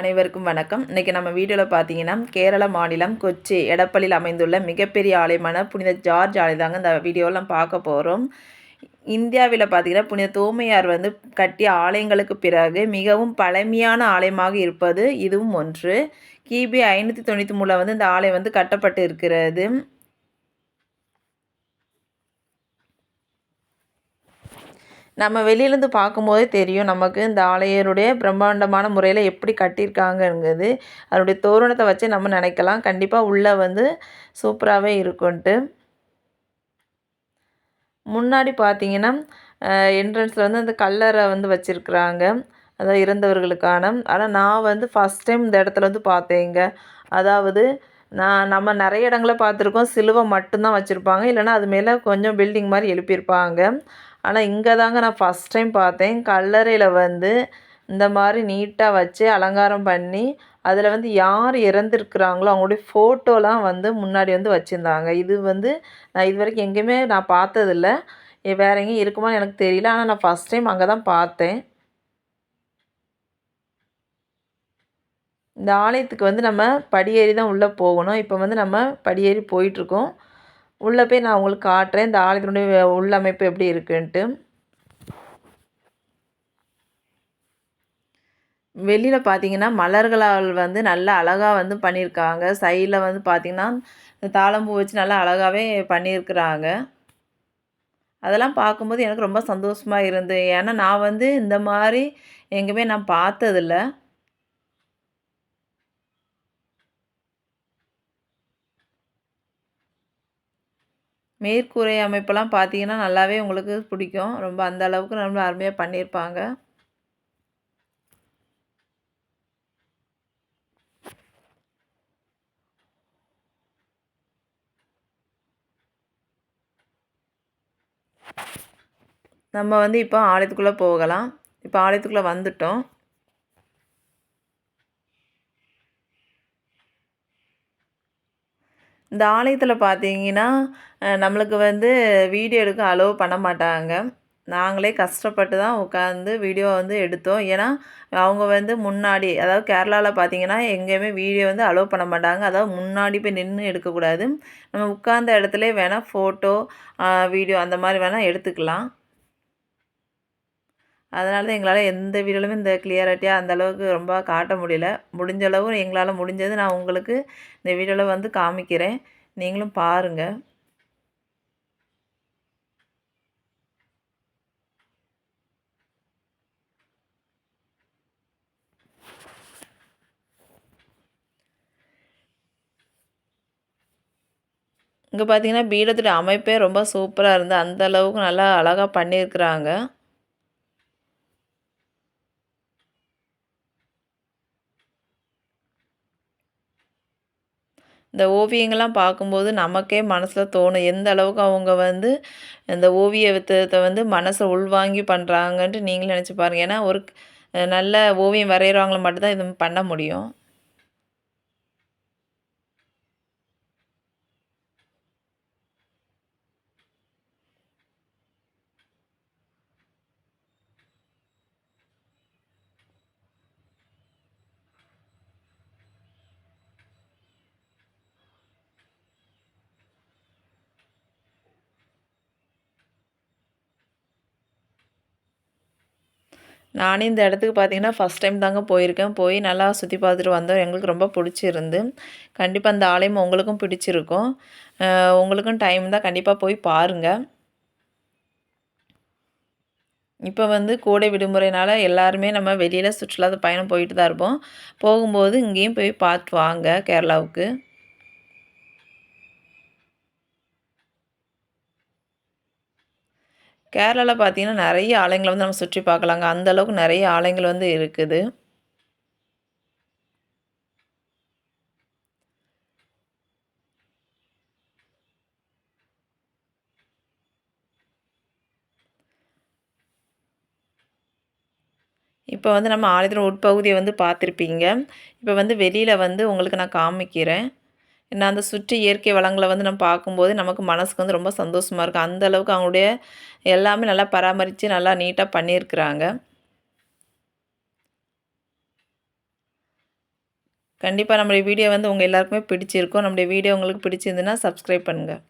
அனைவருக்கும் வணக்கம். இன்றைக்கி நம்ம வீடியோவில் பார்த்தீங்கன்னா கேரள மாநிலம் கொச்சி எடப்பள்ளியில் அமைந்துள்ள மிகப்பெரிய ஆலயமான புனித ஜார்ஜ் ஆலயம் தாங்க இந்த வீடியோவில் பார்க்க போகிறோம் இந்தியாவில் பார்த்தீங்கன்னா புனித தோமையார் வந்து கட்டிய ஆலயங்களுக்கு பிறகு மிகவும் பழமையான ஆலயமாக இருப்பது இதுவும் ஒன்று. கிபி ஐநூற்றி தொண்ணூற்றி மூணில் வந்து இந்த ஆலயம் வந்து கட்டப்பட்டு இருக்கிறது. நம்ம வெளியிலேருந்து பார்க்கும்போதே தெரியும் நமக்கு இந்த ஆலயருடைய பிரம்மாண்டமான முறையில் எப்படி கட்டியிருக்காங்கங்கிறது. அதனுடைய தோரணத்தை வச்சு நம்ம நினைக்கலாம். கண்டிப்பாக உள்ளே வந்து சூப்பராகவே இருக்கும்ன்ட்டு. முன்னாடி பார்த்தீங்கன்னா என்ட்ரன்ஸில் வந்து அந்த கல்லறை வந்து வச்சுருக்குறாங்க. அதாவது இறந்தவர்களுக்கான. ஆனால் நான் வந்து ஃபஸ்ட் டைம் இந்த இடத்துல வந்து பார்த்தேங்க. அதாவது நான் நம்ம நிறைய இடங்கள பார்த்துருக்கோம். சிலுவை மட்டும்தான் வச்சுருப்பாங்க. இல்லைன்னா அது மேலே கொஞ்சம் பில்டிங் மாதிரி எழுப்பியிருப்பாங்க. ஆனால் இங்கே தாங்க நான் ஃபஸ்ட் டைம் பார்த்தேன். கல்லறையில் வந்து இந்த மாதிரி நீட்டாக வச்சு அலங்காரம் பண்ணி அதில் வந்து யார் இறந்துருக்குறாங்களோ அவங்களுடைய ஃபோட்டோலாம் வந்து முன்னாடி வந்து வச்சுருந்தாங்க. இது வந்து நான் இது வரைக்கும் எங்கேயுமே நான் பார்த்ததில்ல. வேற எங்கேயும் இருக்குமான்னு எனக்கு தெரியல. ஆனால் நான் ஃபஸ்ட் டைம் அங்கே தான் பார்த்தேன். இந்த ஆலயத்துக்கு வந்து நம்ம படியேறி தான் உள்ளே போகணும். இப்போ வந்து நம்ம படியேறி போயிட்டுருக்கோம் உள்ளே போய் நான் உங்களுக்கு காட்டுறேன். இந்த ஆலயத்தினுடைய உள்ளமைப்பு எப்படி இருக்குன்ட்டு. வெளியில் பார்த்தீங்கன்னா மலர்களால் வந்து நல்லா அழகாக வந்து பண்ணியிருக்காங்க. சைடில் வந்து பார்த்திங்கன்னா தாளம்பூ வச்சு நல்லா அழகாகவே பண்ணியிருக்கிறாங்க. அதெல்லாம் பார்க்கும்போது எனக்கு ரொம்ப சந்தோஷமாக இருந்தது ஏன்னா நான் வந்து இந்த மாதிரி எங்கேயுமே நான் பார்த்ததில்ல. மேற்கூரை அமைப்பெல்லாம் பார்த்தீங்கன்னா நல்லாவே உங்களுக்கு பிடிக்கும். ரொம்ப அந்த அளவுக்கு ரொம்ப அருமையாக பண்ணியிருப்பாங்க. நம்ம வந்து இப்போ ஆலயத்துக்குள்ளே போகலாம். இப்போ ஆலயத்துக்குள்ளே வந்துட்டோம். இந்த ஆலயத்தில் பார்த்தீங்கன்னா நம்மளுக்கு வந்து வீடியோ எடுக்க அலோவ் பண்ண மாட்டாங்க. நாங்களே கஷ்டப்பட்டு தான் உட்காந்து வீடியோ வந்து எடுத்தோம். ஏன்னா அவங்க வந்து முன்னாடி அதாவது கேரளாவில் பார்த்தீங்கன்னா எங்கேயுமே வீடியோ வந்து அலோவ் பண்ண மாட்டாங்க. அதாவது முன்னாடி போய் நின்று எடுக்கக்கூடாது. நம்ம உட்கார்ந்த இடத்துல வேணால் ஃபோட்டோ வீடியோ அந்த மாதிரி வேணால் எடுத்துக்கலாம். அதனால தான் எங்களால் எந்த வீடியோலுமே இந்த கிளியரிட்டியாக அந்த அளவுக்கு ரொம்ப காட்ட முடியல. முடிஞ்ச அளவு எங்களால் முடிஞ்சது நான் உங்களுக்கு இந்த வீடியோவில் வந்து காமிக்கிறேன். நீங்களும் பாருங்கள் இங்கே பார்த்தீங்கன்னா பீடத்துடைய அமைப்பே ரொம்ப சூப்பராக இருந்து அந்த அளவுக்கு நல்லா அழகாக பண்ணியிருக்கிறாங்க. இந்த ஓவியங்கள்லாம் பார்க்கும்போது நமக்கே மனசில் தோணும் எந்த அளவுக்கு அவங்க வந்து இந்த ஓவியத்தை வந்து மனசை உள்வாங்கி பண்ணுறாங்கன்ட்டு நீங்களும் நினச்சி பாருங்கள் ஏன்னா ஒரு நல்ல ஓவியம் வரைகிறவங்கள மட்டும்தான் இது பண்ண முடியும். நானே இந்த இடத்துக்கு பார்த்தீங்கன்னா ஃபஸ்ட் டைம் தாங்க போயிருக்கேன். போய் நல்லா சுற்றி பார்த்துட்டு வந்தோம் எங்களுக்கு ரொம்ப பிடிச்சிருந்து. கண்டிப்பாக அந்த ஆலயம் உங்களுக்கும் பிடிச்சிருக்கும். உங்களுக்கும் டைம் தான் கண்டிப்பாக போய் பாருங்கள் இப்போ வந்து கோடை விடுமுறைனால எல்லாருமே நம்ம வெளியில் சுற்றுலா பயணம் போயிட்டு தான் இருப்போம். போகும்போது இங்கேயும் போய் பார்த்து வாங்க கேரளாவுக்கு. கேரளாவில் பார்த்தீங்கன்னா நிறைய ஆலயங்களை வந்து நம்ம சுற்றி பார்க்கலாங்க. அந்தளவுக்கு நிறைய ஆலயங்கள் வந்து இருக்குது. இப்போ வந்து நம்ம ஆலயத்தின் உட்பகுதியை வந்து பார்த்துருப்பீங்க. இப்போ வந்து வெளியில் வந்து உங்களுக்கு நான் காமிக்கிறேன். ஏன்னா அந்த சுற்றி இயற்கை வளங்களை வந்து நம்ம பார்க்கும்போது நமக்கு மனசுக்கு வந்து ரொம்ப சந்தோஷமாக இருக்கும். அந்த அளவுக்கு அவங்களுடைய எல்லாமே நல்லா பராமரித்து நல்லா நீட்டாக பண்ணியிருக்கிறாங்க. கண்டிப்பாக நம்முடைய வீடியோ வந்து உங்கள் எல்லாருக்குமே பிடிச்சிருக்கும். நம்முடைய வீடியோ உங்களுக்கு பிடிச்சிருந்துன்னா சப்ஸ்கிரைப் பண்ணுங்கள்